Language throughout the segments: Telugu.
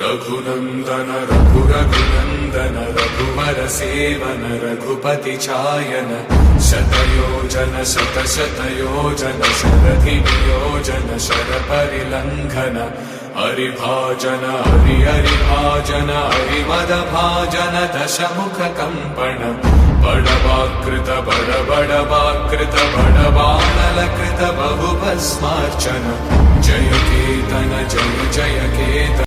रघुनन्दन रघुरघुनन्दन रघुवर सेवन रघुपति चायन शतयोजन शतशतयोजन शरधि नियोजन शरपरिलङ्घन हरिभाजन हरि हरिभाजन हरिमदभाजन दशमुख कम्पण बडवाकृत बड बडवाकृत बडबाणलकृत बहुभस्मार्चन जय केतन जय जय केतन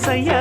செய்ய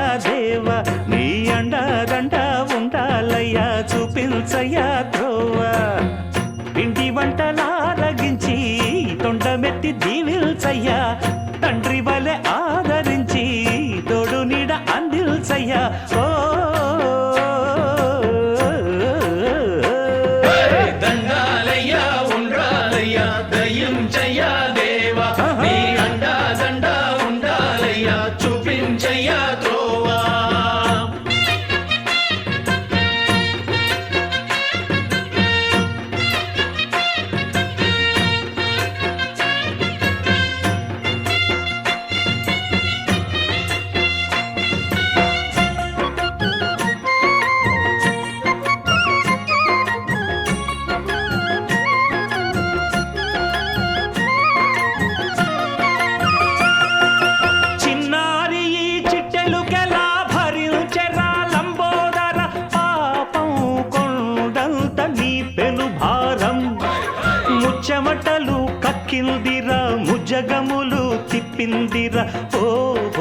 జగములు తిప్పిందిర. ఓ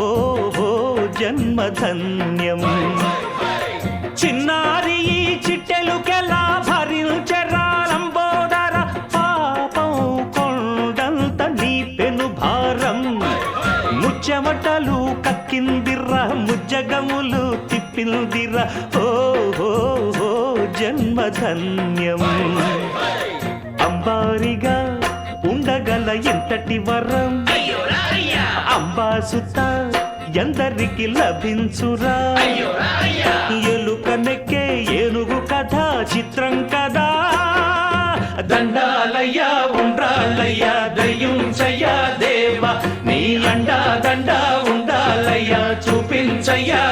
ఓ ఓ జన్మధన్యం. చిన్నారి ఈ చిట్టెలుకెలా భరించరాలంబోదర పాపం కొండంత నీ పెను భారం. ముచ్చమటలు కక్కిందిర్ర ముజ్జగములు తిప్పిందిర ఓ ఓ ఓ జన్మధన్యం. అంబారిగా ఉండగల ఎంతటి వరం? అంబాసుత ఎందరికి లభించురా? ఎలుక నెక్కే ఏనుగు కథ చిత్రం కదా దండాలయ్యా ఉండ్రాలయ్యా దయ్యం చెయ్యా దేవా నీ అండా దండ ఉండాలయ్యా చూపించయ్యా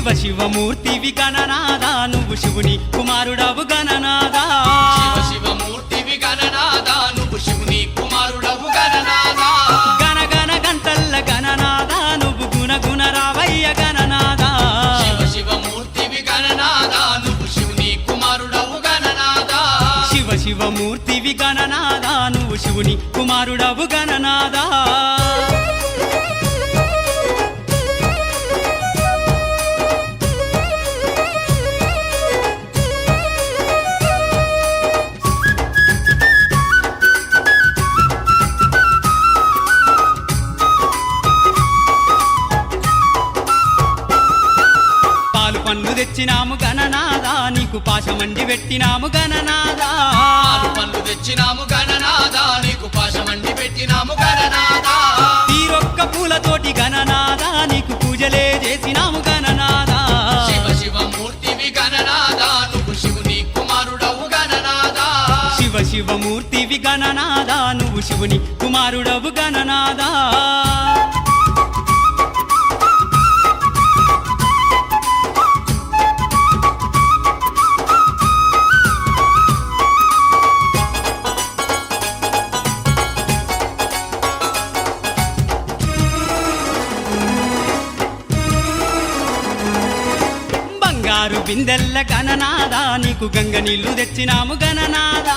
శివ శివమూర్తివి గణనాదా నువ్వు శివుని కుమారుడవు గణనాదా శివ శివమూర్తివి గణనాదా నువ్వు శివుని కుమారుడవు గణనాదా గణ గణ గంటల్ల గణనాదా నువ్వు గుణ గుణ రావయ్య గణనాదా శివ శివమూర్తివి గణనాదా నువ్వు శివుని కుమారుడవు గణనాదా శివ శివమూర్తివి గణనాదా నువ్వు శివుని కుమారుడవు గణనాదా శివమూర్తివి గణనాదా నువ్వు శివుని కుమారుడవు గణనాదా బంగారు బిందెల్ల గణనాదా నీకు గంగ నీళ్ళు తెచ్చినాము గణనాదా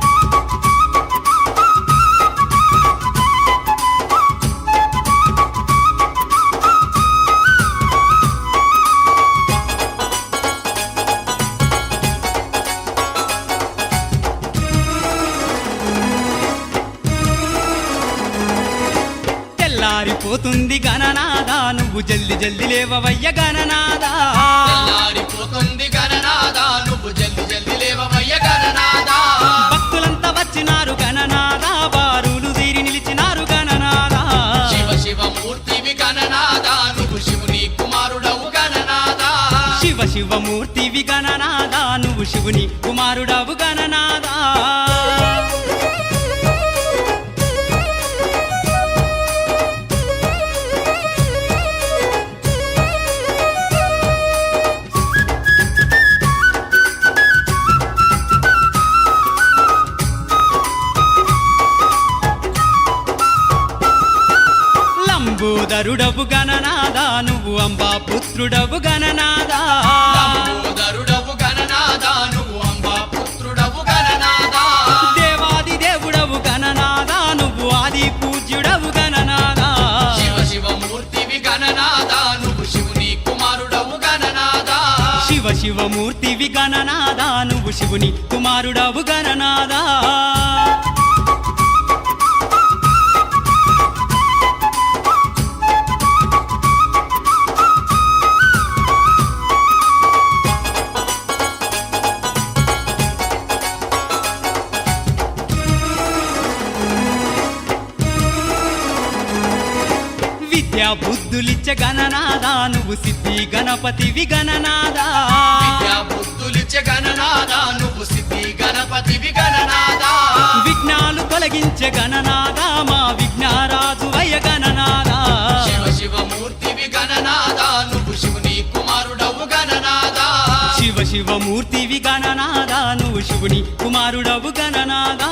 తెల్లారిపోతుంది గణనాదా నువ్వు జల్ది జల్ది లేవవయ్య గణనాదా తెల్లారిపోతుంది గణనాదా నువ్వు జల్ది జల్ది లేవవయ్య గణనాదా భక్తులంతా వచ్చినారు గణనాదా బారులు తీరి నిలిచినారు గణనాదా శివ శివ మూర్తివి గణనాదా నువ్వు శివుని కుమారుడవు గణనాదా శివ శివమూర్తివి గణనాదా నువ్వు శివుని కుమారుడవు లంబోదరుడవు గణనాదా నువ్వు అంబా పుత్రుడవు గణనాదా లంబోదరుడవు గణనాదా నువ్వు అంబా పుత్రుడవు గణనాదా దేవాది దేవుడవు గణనాదా నువ్వు ఆది పూజ్యుడవు గణనాదా శివ శివ మూర్తివి గణనాదా నువ్వు శివుని కుమారుడవు గణనాదా శివ శివమూర్తివి గణనాదా నువ్వు శివుని కుమారుడవు గణనాదా బుద్ధులిచ్చ గణనాదా నువ్వు సిద్ధి గణపతివి గణనాదా విద్యా బుద్ధులిచ్చే గణనాదా నువ్వు సిద్ధి గణపతివి గణనాదా విఘ్నాలు తొలగించే గణనాదా మా విఘ్నారాజు వయ గణనాదా శివ శివ మూర్తివి గణనాదా నువ్వు శివుని కుమారుడవు గణనాదా శివ శివమూర్తివి గణనాదా నువ్వు శివుని కుమారుడవు గణనాదా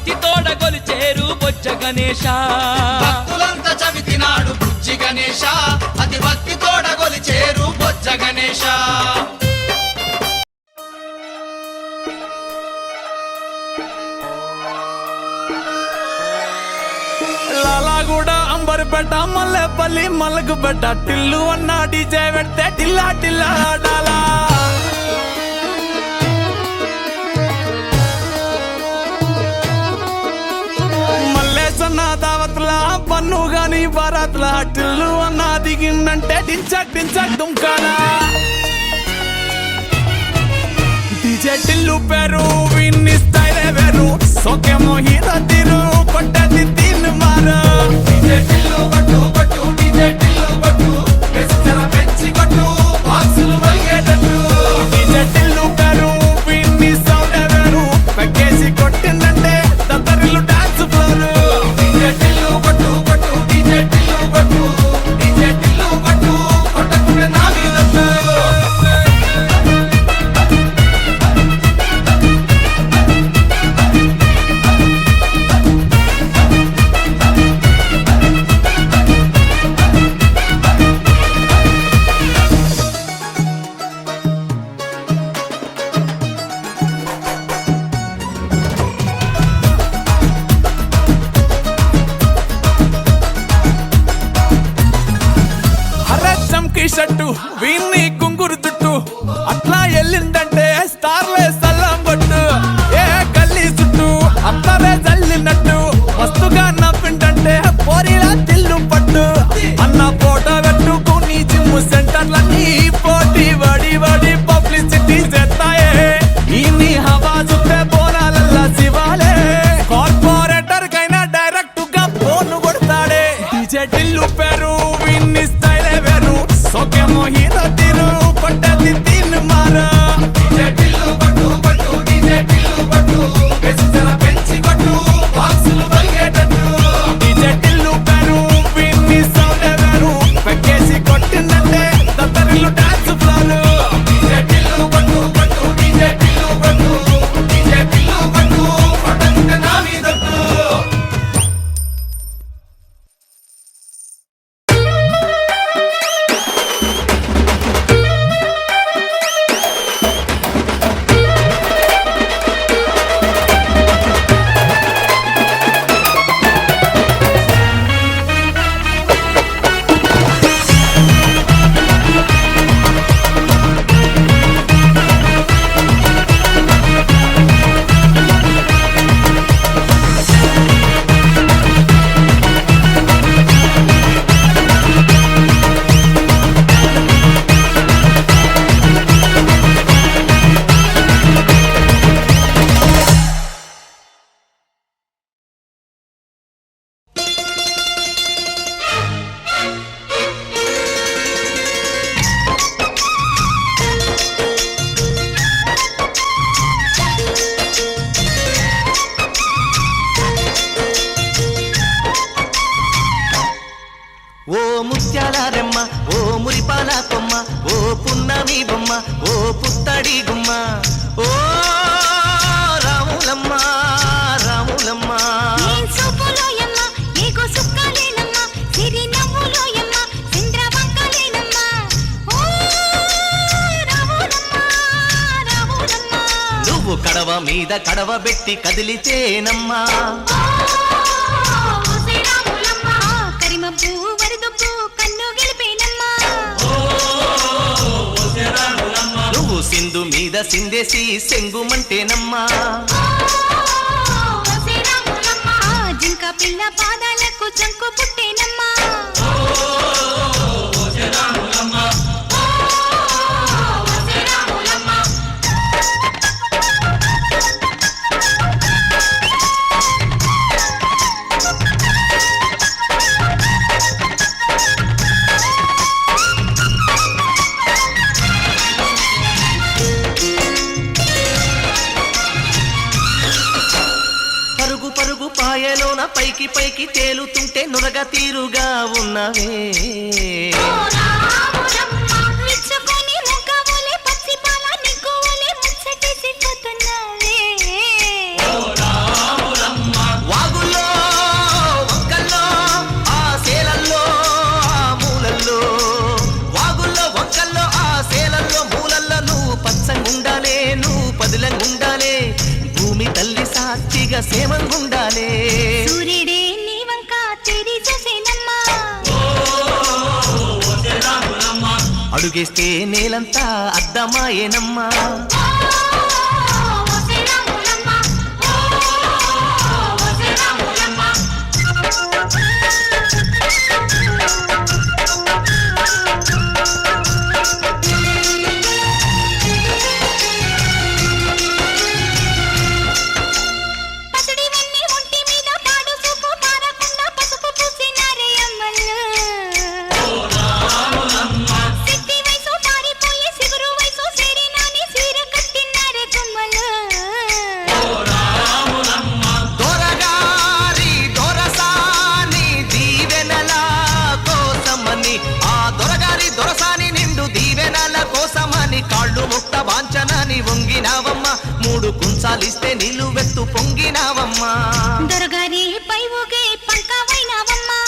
గణేశ. భక్తులంత చవితినాడు బుజ్జి గణేశ. అతి భక్తి తోడగొలి చేరు బొజ్జ గణేశ. లాలాగూడ అంబర్పేట మల్లెపల్లి మలకుపేట టిల్లు అన్న డీజే పెడితే టిల్లా టిల్లా ఆడాలా. బారాత్ల టిల్లు అన్న దిగిందంటే టించక్ టించక్ దుంకాలా డీజే టిల్లు పేరు విన్ని స్టైలే వేరు. సోకేమో హీరో తీరు కొట్టది తిన్ను మారు డీజే టిల్లు కొట్టు పుత్తడి గుమ్మ. ఓ రాములమ్మ రాములమ్మ. నువ్వు కడవ మీద కడవ పెట్టి కదిలితేనమ్మా సింధు సిందేసి సెంగుమంటేనమ్మా ఓ జింక పిల్ల పాదాలకు చంకు పుట్టేనమ్మ. పైకి పైకి తేలుతుంటే నురగ తీరుగా ఉన్నవే. సాక్షిగా సేవలుండాలే సూర్యుడే నీ వంక చూసేనమ్మా. అడుగేస్తే నేలంతా అద్దమాయేనమ్మా కుంచాలిస్తే నిలువెత్తు పొంగినావమ్మా. దొరగారి పై ఊగే పంకావైనావమ్మా.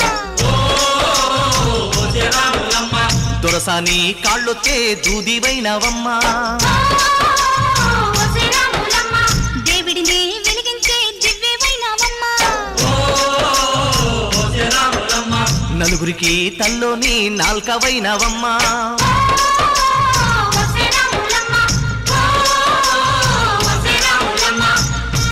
దొరసాని కాళ్ళొత్తే దూదివైనావమ్మా. నలుగురికి తల్లోని నాల్కవైనవమ్మా.